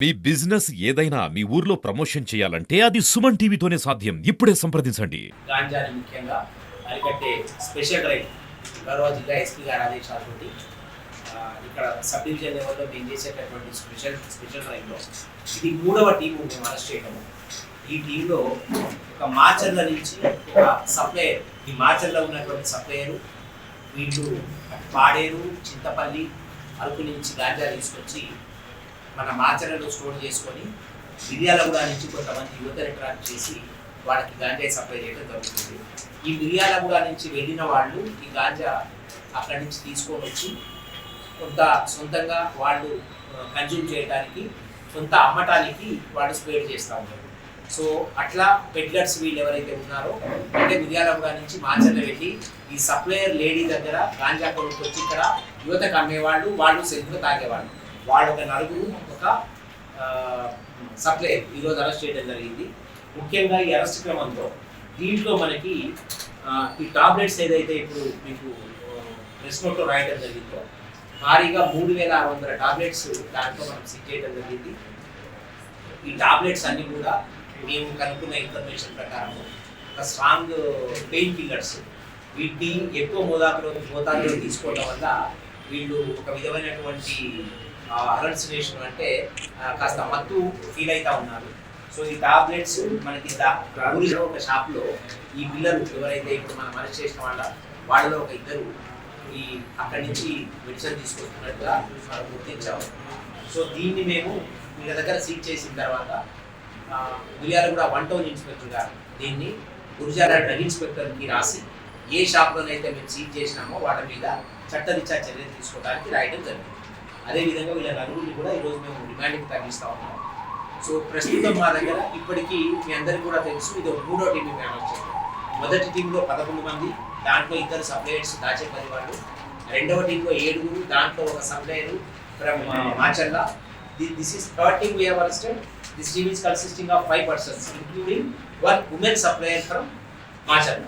మీ business ఏదైనా మీ ఊర్లో promotion చేయాలంటే అది సుమన్ టీవీతోనే సాధ్యం. ఇప్పుడే సంప్రదించండి. గాంజాని ముఖ్యంగా అరికట్టే స్పెషల్ డ్రైవ్ గౌరవ జిల్లా ఎస్పీ గారి ఆదేశాలతోటి ఆ, ఇక్కడ సబ్ డివిజన్ లెవెల్లో మేము చేసేటటువంటి స్పెషల్ స్పెషల్ డ్రైవ్లో ఇది మూడవ టీము మేము అరెస్ట్ చేయడము ఈ టీంలో ఒక మాచర్ల నుంచి ఒక సప్లయర్ ఈ మాచర్లో ఉన్నటువంటి సప్లయరు వీళ్ళు పాడేరు చింతపల్లి అరకు నుంచి గాంజా తీసుకొచ్చి మన మాచర్లలో స్టోర్ చేసుకొని మిర్యాలగూడ నుంచి కొంతమంది యువతని ట్రాక్ చేసి వాళ్ళకి గాంజా సప్లై చేయడం జరుగుతుంది. ఈ మిర్యాలగూడ నుంచి వెళ్ళిన వాళ్ళు ఈ గాంజా అక్కడి నుంచి తీసుకొని వచ్చి కొంత సొంతంగా వాళ్ళు కన్జ్యూమ్ చేయడానికి కొంత అమ్మటానికి వాళ్ళు స్ప్రేడ్ చేస్తూ ఉంటారు సో అట్లా పెడ్లర్స్ వీళ్ళు ఎవరైతే ఉన్నారో అంటే మిర్యాలగూడ నుంచి మాచర్ల వెళ్ళి ఈ సప్లయర్ లేడీ దగ్గర గాంజా కొనుక్కొచ్చి ఇక్కడ యువతకు అమ్మేవాళ్ళు వాళ్ళు సెల్ఫ్గా తాగేవాళ్ళు. వాళ్ళు ఒక నలుగురు ఒక సప్లై ఈరోజు అరెస్ట్ చేయడం జరిగింది. ముఖ్యంగా ఈ అరెస్ట్ క్రమంలో దీంట్లో మనకి ఈ టాబ్లెట్స్ ఏదైతే ఇప్పుడు మీకు ప్రెస్ నోట్లో రాయడం జరిగిందో భారీగా మూడు వేల ఆరు వందల టాబ్లెట్స్ దాంట్లో మనం సిక్ చేయడం జరిగింది. ఈ టాబ్లెట్స్ అన్ని కూడా మేము కనుక్కున్న ఇన్ఫర్మేషన్ ప్రకారం ఒక స్ట్రాంగ్ పెయిన్ కిల్లర్స్. వీటిని ఎక్కువ మోతాదులో మోతాదులో తీసుకోవడం వల్ల వీళ్ళు ఒక విధమైనటువంటి అలర్సినేషన్ అంటే కాస్త మత్తు ఫీల్ అవుతా ఉన్నారు. సో ఈ టాబ్లెట్స్ మనకి ఊరిలో ఒక షాప్లో ఈ పిల్లలు ఎవరైతే ఇప్పుడు మనం అరెస్ట్ చేసిన వాళ్ళ వాళ్ళలో ఒక ఇద్దరు ఈ అక్కడి నుంచి మెడిసిన్ తీసుకొస్తున్నట్టుగా మనం గుర్తించాము సో దీన్ని మేము వీళ్ళ దగ్గర సీట్ చేసిన తర్వాత గురియాల కూడా వన్ టౌన్ ఇన్స్పెక్టర్ గారు దీన్ని గురిజాల డ్రగ్ ఇన్స్పెక్టర్కి రాసి ఏ షాప్లోనైతే మేము సీట్ చేసినామో వాటి మీద చట్టరీత్యా చర్యలు తీసుకోవడానికి రాయడం జరిగింది. అదేవిధంగా వీళ్ళ నలుగురిని కూడా ఈరోజు మేము రిమాండ్కి తగ్గిస్తా ఉన్నాం. సో ప్రస్తుతం మా దగ్గర ఇప్పటికీ మీ అందరికీ కూడా తెలుసు ఇది మూడో టీం మేము అనౌన్స్ చేసాం మొదటి టీంలో పదకొండు మంది దాంట్లో ఇద్దరు సప్లయర్స్ దాచేపల్లి వాళ్ళు రెండవ టీంలో ఏడుగురు దాంట్లో ఒక supplier from Macherla. This is third team we have arrested this team is consisting of five persons including one women supplier from Macherla.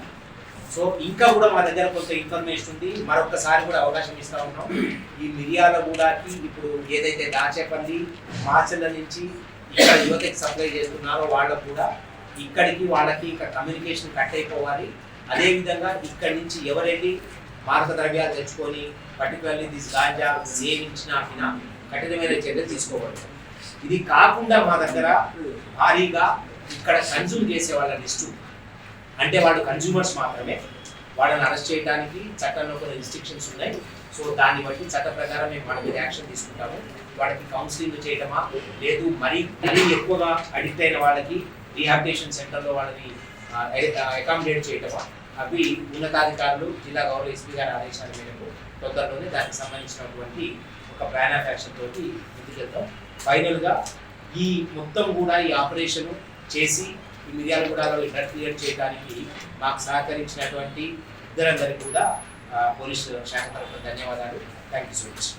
So ఇంకా కూడా మా దగ్గర కొంత ఇన్ఫర్మేషన్ ఉంది. మరొకసారి కూడా అవకాశం ఇస్తా ఉన్నాం. ఈ మిర్యాలగూడకి ఇప్పుడు ఏదైతే దాచేపల్లి మాచర్ల నుంచి ఇక్కడ యువతకి సప్లై చేస్తున్నారో వాళ్ళకు కూడా ఇక్కడికి వాళ్ళకి ఇక్కడ కమ్యూనికేషన్ కట్ అయిపోవాలి. అదేవిధంగా ఇక్కడి నుంచి ఎవరైతే మారక ద్రవ్యాలు తెచ్చుకొని పర్టికులర్లీ దిస్ గాంజా సేవించిన కఠినమైన చర్యలు తీసుకోవాలి. ఇది కాకుండా మా దగ్గర భారీగా ఇక్కడ కన్జ్యూమ్ చేసే వాళ్ళ లిస్టు. అంటే వాళ్ళు కన్జ్యూమర్స్ మాత్రమే. వాళ్ళని అరెస్ట్ చేయడానికి చట్టంలో కొన్ని రిస్ట్రిక్షన్స్ ఉన్నాయి. సో దాన్ని బట్టి చట్ట ప్రకారం మేము వాళ్ళ మీద యాక్షన్ తీసుకుంటాము. వాళ్ళకి కౌన్సిలింగ్ చేయడమా లేదు. మరీ మరీ ఎక్కువగా అడిక్ట్ అయిన వాళ్ళకి రీహాబిటేషన్ సెంటర్లో వాళ్ళని అకామిడేట్ చేయటమా? అవి ఉన్నతాధికారులు జిల్లా గౌరవ ఎస్పీ గారి ఆదేశాల మేరకు తొందరలోనే దానికి సంబంధించినటువంటి ఒక ప్లాన్ ఆఫ్ యాక్షన్ తోటి ముందుకెళ్తాం. ఫైనల్గా ఈ మొత్తం కూడా ఈ ఆపరేషన్ చేసి ఈ మిర్యాలగూడలో డ్రగ్ క్రియేట్ చేయడానికి మాకు సహకరించినటువంటి ఇద్దరందరికీ కూడా పోలీసు శాఖ తరఫున ధన్యవాదాలు. Thank you so much